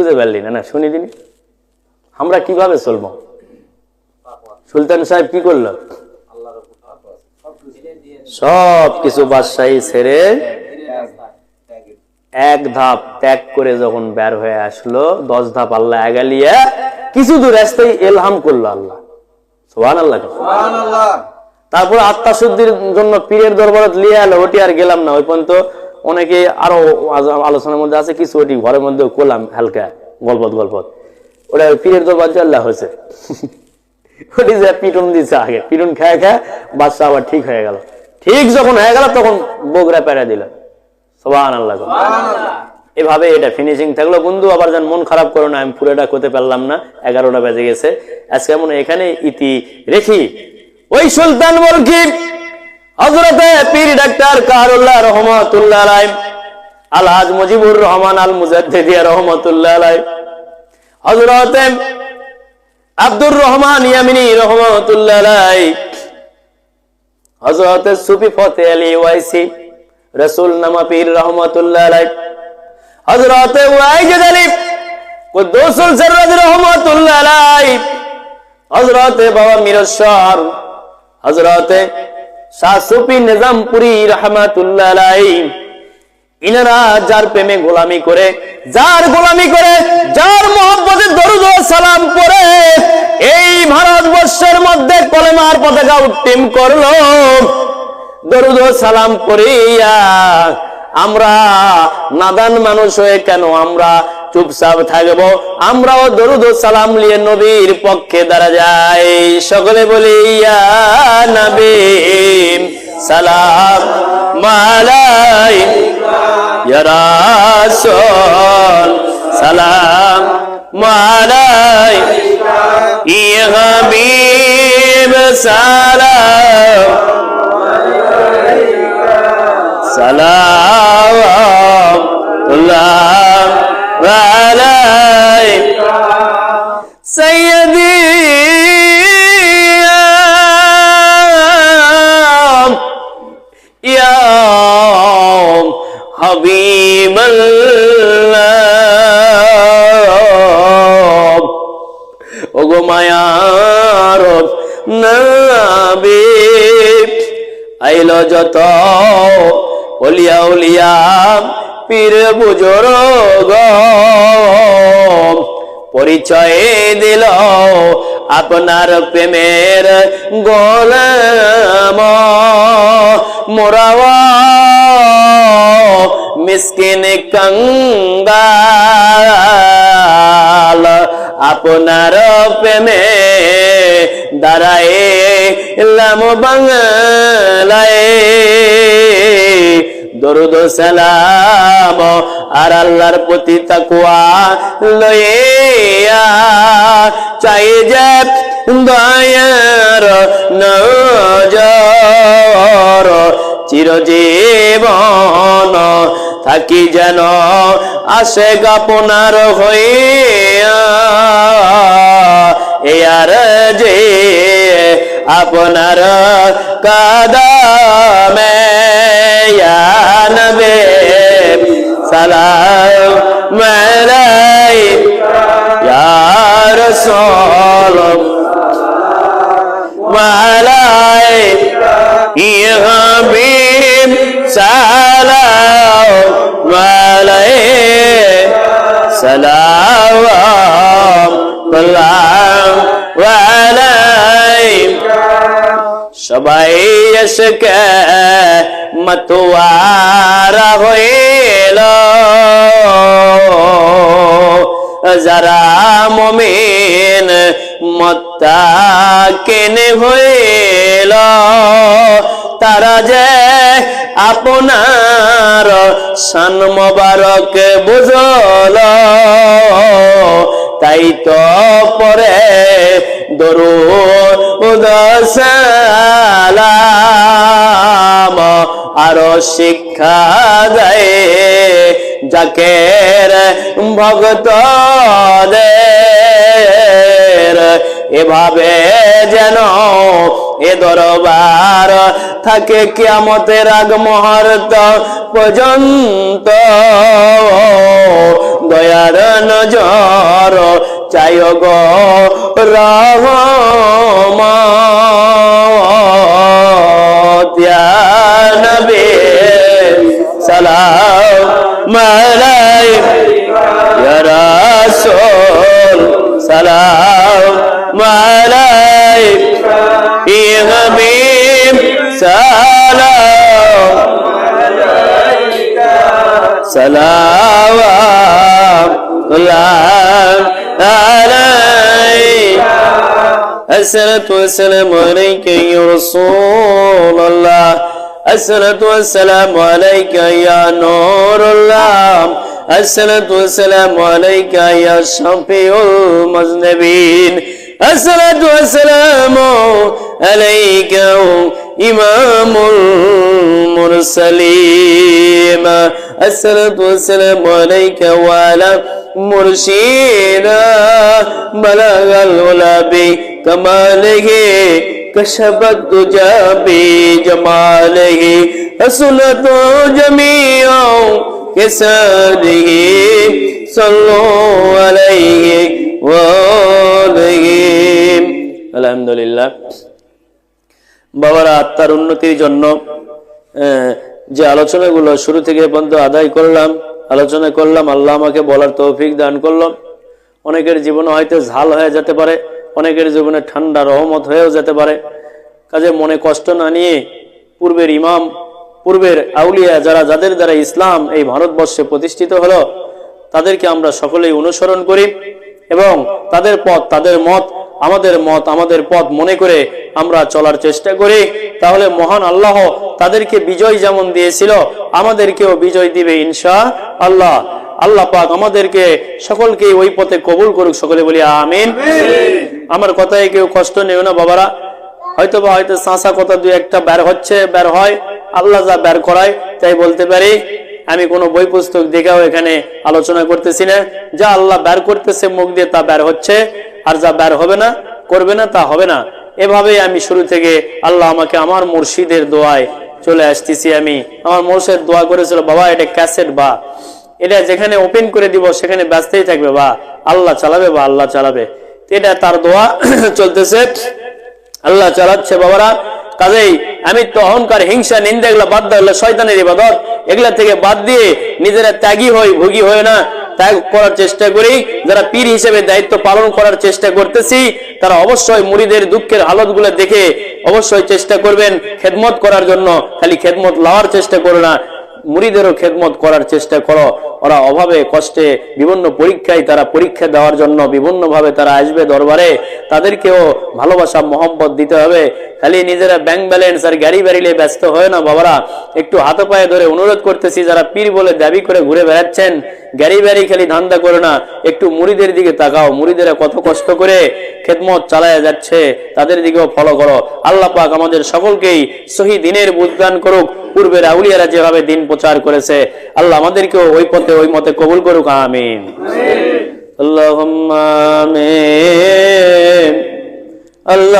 বুঝতে পারলি না না শুনি দিনি। আমরা কীভাবে চলবো? সুলতান সাহেব কি করল? সব কিছু বাদশাহী ছেড়ে এক ধাপ ত্যাগ করে যখন বের হয়ে আসলো দশ ধাপ আল্লাহ এগালিয়া কিছু দূর রাস্তায় এলহাম করল আল্লাহ। সোহান আল্লাহ তারপর আত্মা শুদ্ধির জন্য পীরের দরবারত লিয়ে এলো ওটি আর গেলাম না ওই পর্যন্ত অনেকে আরও আলোচনার মধ্যে আছে কিছু ওটি ঘরের মধ্যে করলাম হালকা গল্পত গল্পত। ওটা পীরের দরবার আল্লাহ হয়েছে। ওটি যে পিটুন দিছে আগে। পিটুন খায় খায় বাচ্চা আবার ঠিক হয়ে গেল। ঠিক যখন হয়ে গেল তখন বগরা পেড়া দিল। সোহান আল্লাহ এভাবে এটা ফিনিশিং থাকল। বন্ধু আবার যেন মন খারাপ করো না আমি পুরোটা করতে পারলাম না। এগারোটা বেজে গেছে। আজকে মনে হয় এখানে ইতি রেখি। ওই সুলতান বলকি হজরতে পীর ডাক্তার কারুল্লাহ রহমতুল্লাহ আলাই আলহাজ মুজিবুর রহমান আল মুজাদ্দিদিয়া রহমতুল্লাহ আলাই হজরতে আব্দুর রহমান ইয়ামিনী রহমতুল্লাহ আলাই হজরতে সুফি ফতে আলী ওয়াইসি, রসুল নামা পীর রহমতুল্লাহ আলাই হজরতে ওয়াইজেদ আলী কুদ্দুসুল সররাজ রহমতুল্লাহ আলাই হজরতে বাবা মিরস্বর হজরতে শাহ নিজামপুরি রহমাতুল্লাহ ইনারা যার প্রেমে গোলামি করে, যার গোলামি করে, যার দরুদ সালাম করে এই ভারতবর্ষের মধ্যে কলেমার পতাকা উত্তীম করল। দরুদ সালাম করিয়া আমরা নাদান মানুষ হয়ে কেন আমরা চুপচাপ থাকব। আমরাও দরুদ সালাম লিয়ে নবীর পক্ষে দাঁড়া যাই। সকলে বলি, ইয়া নবী, সালাম মালাই রাসূল, সালাম মালাই ইয়া হাবিব, সালাম সালাম হাবিবাল্লাহ। ওগো মায়ার নবী, আইল যত ওলিয়া উলিয়া পীর বুজুর্গ। পরিচয় দিল আপনার প্রেমের গোলাম মোরাওয়া মিসকিন কঙ্গাল, আপনার প্রেমে দাঁড়ায় লাম বাংলায়। দরুদ সালাম আর আল্লাহর প্রতি তাকুয়া লইয়া চাই যে দয়ার নজর, চিরজীবন থাকি যেন আসে গাপনার হইয়া। আর যে আপনার কাদামে সালাম মালাই সবাই এসকে মতুয়ারা হইল। যারা মমিন মত্তা কেনে হইল, তারা যে আপনার সান মোবারক বুঝল, তাই তো পরে দরুদ সালাম আরও শিক্ষা দেয় জাকের ভক্ত এভাবে যেন এ দরবার থাকে কিয়ামতের আগ মুহূর্ত পর্যন্ত। দয়ার নজর চাই গো রহমত। ইয়া নবী সালাম মালাইক ইয়া রাসূল সালাম মালাইক ইয়া হাবিব সালাম الله عليك. الصلاة والسلام عليك يا رسول الله. الصلاة والسلام عليك يا نور الله. الصلاة والسلام عليك يا شفيع المذنبين. الصلاة والسلام عليك إمام المرسلين. الصلاة والسلام عليك وعلى مرشينا بلغ العلا بكماله كشف الدجى بجماله السنة جميع كساده صلوا عليه وآله الحمد لله বাবারা আত্মার উন্নতির জন্য আহ, যে আলোচনাগুলো শুরু থেকে পর্যন্ত আদায় করলাম আলোচনা করলাম, আল্লাহ আমাকে বলার তৌফিক দান করলাম। অনেকের জীবনে হয়তো ঝাল হয়ে যেতে পারে, অনেকের জীবনে ঠান্ডা রহমত হয়েও যেতে পারে। কাজে মনে কষ্ট না নিয়ে পূর্বের ইমাম, পূর্বের আউলিয়া যারা, যাদের দ্বারা ইসলাম এই ভারতবর্ষে প্রতিষ্ঠিত হলো, তাদেরকে আমরা সকলেই অনুসরণ করি এবং তাদের পথ, তাদের মত আমাদের মত, আমাদের পথ মনে করে আমরা চলার চেষ্টা করি। তাহলে মহান আল্লাহ তাদেরকে বিজয় যেমন দিয়েছিল, আমাদেরকেও বিজয় দিবে ইনশা আল্লাহ। আল্লাহ পাক আমাদেরকে সকলকে ওই পথে কবুল করুক, সকলে বলি আমিন। আমার কথায় কেউ কষ্ট নেও না বাবারা। হয়তো বা হয়তো সাঁসা কথা দুই একটা বের হচ্ছে, বের হয়, আল্লাহ যা বের করায় তাই বলতে পারি। আমি কোনো বই পুস্তক দেখেও এখানে আলোচনা করতেছি না। যা আল্লাহ বের করতেছে, মুখ দিয়ে তা বের হচ্ছে। আর যা বের হবে না, করবে না, তা হবে না। এভাবেই আমি শুরু থেকে আল্লাহ আমাকে আমার মুর্শিদের দোয়ায় চলে আসতেছি আমি। আমার মুর্শিদ দোয়া করেছিল, বাবা, এটা ক্যাসেট বা। এটা যেখানে ওপেন করে দিব, সেখানে ব্যস্তই থাকবে, বা। আল্লাহ চালাবে বা আল্লাহ চালাবে। এটা তার দোয়া চলতেছে। আল্লাহ চালাচ্ছে, বাবারা, কাজেই আমি তো অহংকার, হিংসা, নিন্দা, এগুলা বাদ দেওয়া শয়তানের ইবাদত। এগুলা থেকে বাদ দিয়ে নিজেরা ত্যাগী হই, ভোগী হয় না। ত্যাগ করার চেষ্টা করি। যারা পীর হিসেবে দায়িত্ব পালন করার চেষ্টা করতেছি, তারা অবশ্যই মুড়িদের দুঃখের হালত দেখে অবশ্যই চেষ্টা করবেন খেদমত করার জন্য। খালি খেদমত লওয়ার চেষ্টা করো না, মুড়িদেরও খেদমত করার চেষ্টা করো। ওরা অভাবে, কষ্টে বিভিন্ন পরীক্ষায় তারা পরীক্ষা দেওয়ার জন্য বিভিন্ন ভাবে তারা আসবে দরবারে। তাদেরকেও ভালোবাসা, মহব্বত দিতে হবে। খালি নিজেরা ব্যাংক ব্যালেন্স আর গাড়ি বাড়িলে ব্যস্ত হয় না বাবারা। একটু হাতে পায়ে ধরে অনুরোধ করতেছি, যারা পীর বলে দাবি করে ঘুরে বেড়াচ্ছেন, গাড়ি বাড়ি খালি ধান্দা করে না। একটু মুড়িদের দিকে তাকাও, মুড়িদেরা কত কষ্ট করে খেদমত চালায় যাচ্ছে, তাদের দিকেও ফলো করো। আল্লাহ পাক আমাদের সকলকেই সহি দিনের বুঝদান করুক। পূর্বের আউলিয়ারা যেভাবে দিন প্রচার করেছে, আল্লাহ আমাদেরকেও ওই পথে ওই মতে কবুল করুক আমিন। আল্লাহ আল্লাহ